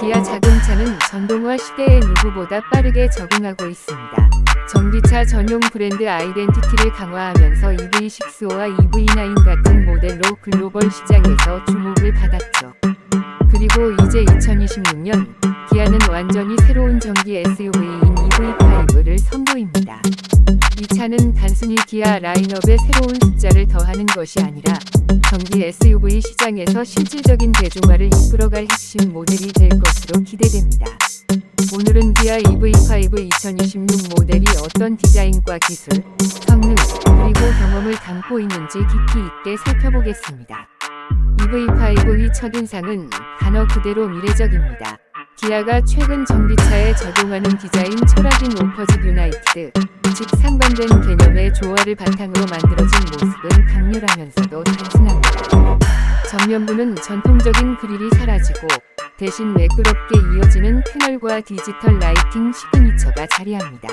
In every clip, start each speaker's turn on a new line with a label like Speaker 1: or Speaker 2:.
Speaker 1: 기아 자동차는 전동화 시대에 누구보다 빠르게 적응하고 있습니다. 전기차 전용 브랜드 아이덴티티를 강화하면서 EV6와 EV9 같은 모델로 글로벌 시장에서 주목을 받았죠. 그리고 이제 2026년 기아는 완전히 새로운 전기 SUV인 EV5를 선보입니다. 이 차는 단순히 기아 라인업에 새로운 숫자를 더하는 것이 아니라 전기 SUV 시장에서 실질적인 대중화를 이끌어갈 핵심 모델이 될 것으로 기대됩니다. 오늘은 기아 EV5 2026 모델이 어떤 디자인과 기술, 성능, 그리고 경험을 담고 있는지 깊이 있게 살펴보겠습니다. EV5의 첫인상은 단어 그대로 미래적입니다. 기아가 최근 전기차에 적용하는 디자인 철학인 오퍼즈 유나이티드, 즉 상반된 개념의 조화를 바탕으로 만들어진 모습은 강렬하면서도. 전면부는 전통적인 그릴이 사라지고 대신 매끄럽게 이어지는 패널과 디지털 라이팅 시그니처가 자리합니다.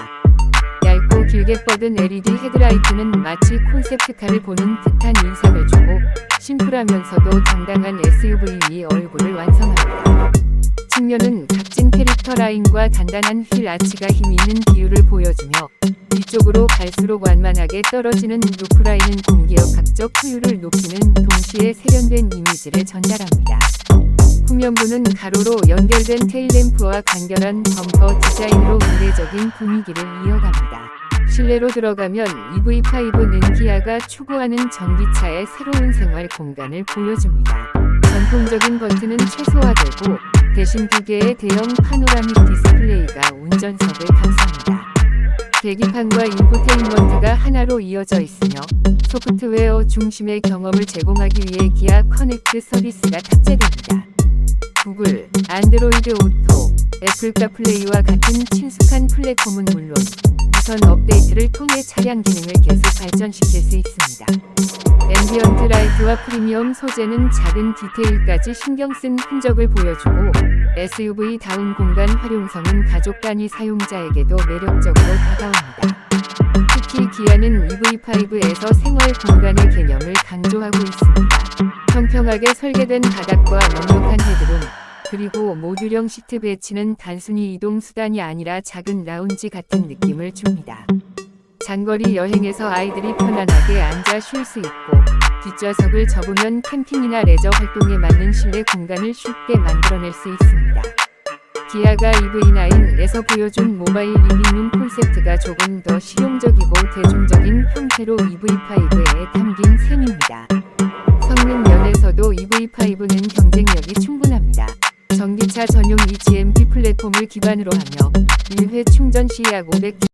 Speaker 1: 얇고 길게 뻗은 LED 헤드라이트는 마치 콘셉트카를 보는 듯한 인상을 주고 심플하면서도 당당한 SUV의 얼굴을 완성합니다. 측면은 각진 캐릭터 라인과 단단한 휠 아치가 힘있는 기울을 보여주며 뒤쪽으로 갈수록 완만하게 떨어지는 루프라인은 공기업 각적 효율을 높이는 동시에 세련된 이미지를 전달합니다. 후면부는 가로로 연결된 테일램프와 간결한 범퍼 디자인으로 미래적인 분위기를 이어갑니다. 실내로 들어가면 EV5는 기아가 추구하는 전기차의 새로운 생활 공간을 보여줍니다. 전통적인 버튼은 최소화되고 대신 두 개의 대형 파노라믹 디스플레이가 운전석을 감쌉니다. 계기판과 인포테인먼트가 하나로 이어져 있으며 소프트웨어 중심의 경험을 제공하기 위해 기아 커넥트 서비스가 탑재됩니다. 구글, 안드로이드 오토, 애플 카 플레이와 같은 친숙한 플랫폼은 물론 무선 업데이트를 통해 차량 기능을 계속 발전시킬 수 있습니다. 앰비언트 라이트와 프리미엄 소재는 작은 디테일까지 신경 쓴 흔적을 보여주고 SUV-다운 공간 활용성은 가족 단위 사용자에게도 매력적으로 다가옵니다. 특히 기아는 EV5에서 생활 공간의 개념을 강조하고 있습니다. 평평하게 설계된 바닥과 넉넉한 헤드룸, 그리고 모듈형 시트 배치는 단순히 이동 수단이 아니라 작은 라운지 같은 느낌을 줍니다. 장거리 여행에서 아이들이 편안하게 앉아 쉴 수 있고 뒷좌석을 접으면 캠핑이나 레저 활동에 맞는 실내 공간을 쉽게 만들어낼 수 있습니다. 기아가 EV9에서 보여준 모바일 리빙룸 콘셉트가 조금 더 실용적이고 대중적인 형태로 EV5에 전용 EGMP 플랫폼을 기반으로 하며 1회 충전 시 약 500